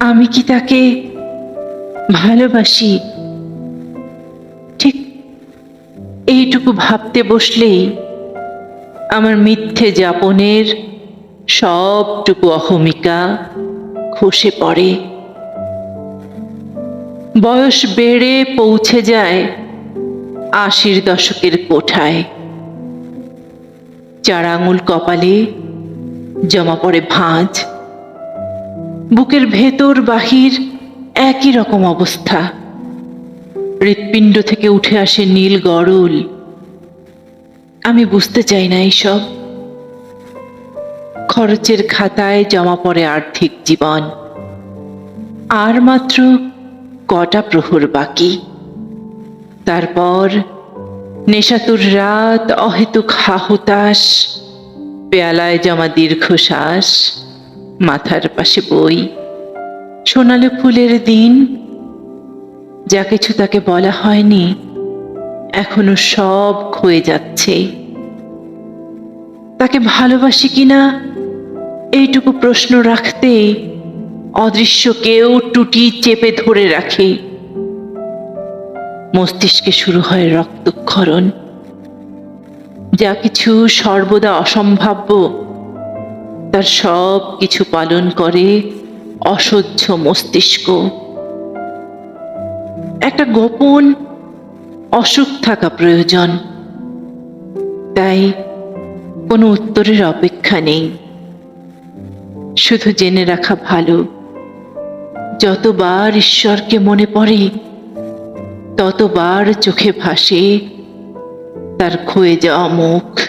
আমি কি তাকে ভালোবাসি? ঠিক এইটুকু ভাবতে বসলেই আমার মিথ্যে যাপনের সবটুকু অহমিকা খসে পড়ে। বয়স বেড়ে পৌঁছে যায় আশির দশকের কোঠায়। চার আঙুল কপালে জমা পড়ে ভাঁজ। বুকের ভেতর বাহির একই রকম অবস্থা। হৃৎপিণ্ড থেকে উঠে আসে নীল গরল। আমি বুঝতে চাই না এইসব। খরচের খাতায় জমা পড়ে আর্থিক জীবন। আর মাত্র কটা প্রহর বাকি। তারপর নেশাতুর রাত, অহেতুক হাহুতাস পেয়ালায় জমা দীর্ঘশ্বাস। মাথার পাশে বই, সোনালি ফুলের দিন, যা কিছু তাকে বলা হয়নি, এখনও সব ক্ষয়ে যাচ্ছে। তাকে ভালোবাসি কিনা, এইটুকু প্রশ্ন রাখতে অদৃশ্য কেউ টুটি চেপে ধরে রাখে। মস্তিষ্কে শুরু হয় রক্তক্ষরণ। যা কিছু সর্বদা অসম্ভাব্য তার সব কিছু পালন করে অসহ্য মস্তিষ্ক। একটা গোপন অসুখ থাকা প্রয়োজন। তাই কোনো উত্তরের অপেক্ষা নেই। শুধু জেনে রাখা ভালো, যতবার ঈশ্বরকে মনে পড়ে, ততবার চোখে ভাসে তার ক্ষয়ে যাওয়া মুখ।